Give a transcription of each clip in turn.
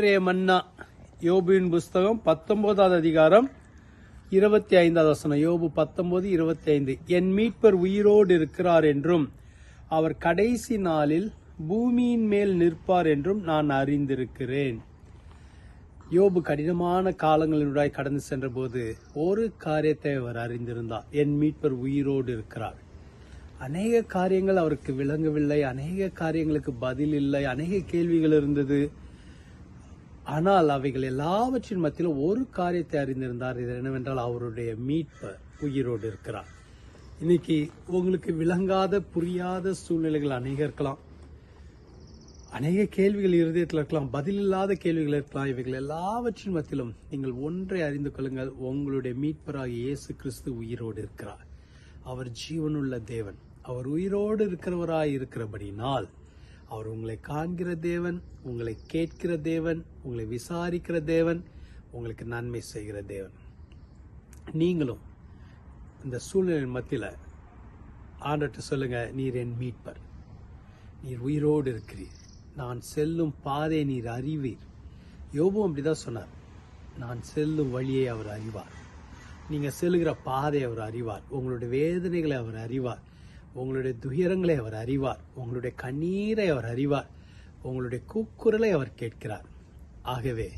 இன்றைய மன்னா யோபுவின் புஸ்தகம் பத்தொன்பதாவது அதிகாரம் இருபத்தி ஐந்தாவது வசனம். யோபு பத்தொன்பது இருபத்தி ஐந்து என் மீட்பர் உயிரோடு இருக்கிறார் என்றும் அவர் கடைசி நாளில் பூமியின் மேல் நிற்பார் என்றும் நான் அறிந்திருக்கிறேன். யோபு கடினமான காலங்களினுடாய் கடந்து சென்றபோது ஒரு காரியத்தை அவர் அறிந்திருந்தார். என் மீட்பர் உயிரோடு இருக்கிறார். அநேக காரியங்கள் அவருக்கு விளங்கவில்லை அநேக காரியங்களுக்கு பதில் இல்லை அநேக கேள்விகள் இருந்தது. ஆனால் அவைகள் எல்லாவற்றின் மத்தியில் ஒரு காரியத்தை அறிந்திருந்தார். இது என்னவென்றால் அவருடைய மீட்பர் உயிரோடு இருக்கிறார். இன்னைக்கு உங்களுக்கு விளங்காத புரியாத சூழ்நிலைகள் அநேக இருக்கலாம். அநேக கேள்விகள் இருதயத்தில் இருக்கலாம். பதில் இல்லாத கேள்விகள் இருக்கலாம். இவைகள் எல்லாவற்றின் மத்தியிலும் நீங்கள் ஒன்றை அறிந்து கொள்ளுங்கள். உங்களுடைய மீட்பராக இயேசு கிறிஸ்து உயிரோடு இருக்கிறார். அவர் ஜீவனுள்ள தேவன். அவர் உயிரோடு இருக்கிறவராய் இருக்கிறபடினால் அவர் உங்களை காண்கிற தேவன் உங்களை கேட்கிற தேவன் உங்களை விசாரிக்கிற தேவன் உங்களுக்கு நன்மை செய்கிற தேவன். நீங்களும் இந்த சூழ்நிலை மத்தியில் ஆண்டர்கிட்ட சொல்லுங்க நீர் என் மீட்பர். நீர் உயிரோடு இருக்கிறீர். நான் செல்லும் பாதை நீர் அறிவீர். யோபும் அப்படிதான் சொன்னார் நான் செல்லும் வழியை அவர் அறிவார். நீங்கள் செல்லுகிற பாதை அவர் அறிவார். உங்களுடைய வேதனைகளை அவர் அறிவார். உங்களுடைய துயரங்களை அவர் அறிவார். உங்களுடைய கண்ணீரை அவர் அறிவார். உங்களுடைய கூக்குரலை அவர் கேட்கிறார். ஆகவே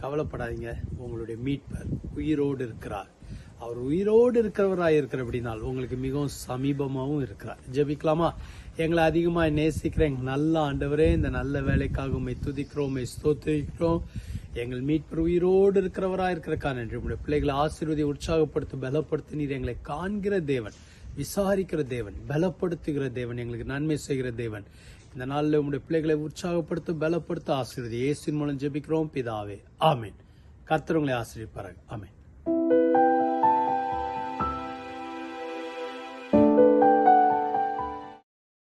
கவலைப்படாதீங்க. உங்களுடைய மீட்பர் உயிரோடு இருக்கிறார். அவர் உயிரோடு இருக்கிறவராய் இருக்கிறபடினால் உங்களுக்கு மிகவும் சமீபமாகவும் இருக்கிறார். ஜெபிக்கலாமா? எங்களை அதிகமாக நேசிக்கிற எங்கள் நல்ல ஆண்டவரே இந்த நல்ல வேலைக்காக உண்மை துதிக்கிறோம் உண்மை ஸ்தோத்திரிக்கிறோம். எங்கள் மீட்பர் உயிரோடு இருக்கிறவராக இருக்கிறக்கான நன்றி உங்களுடைய பிள்ளைகளை ஆசீர்வதி உற்சாகப்படுத்தி பலப்படுத்தி நீர் எங்களை காண்கிற தேவன். விசாரிக்கிற தேவன் பலப்படுத்துகிற தேவன் எங்களுக்கு நன்மை செய்கிற தேவன். இந்த நாளில் உங்களுடைய பிள்ளைகளை உற்சாகப்படுத்த பலப்படுத்த ஆசிரியர் இயேசின் மூலம் ஜெபிக்கிறோம் பிதாவே. ஆமேன். கர்த்தர் உங்களை ஆசீர்வதிப்பார்கள்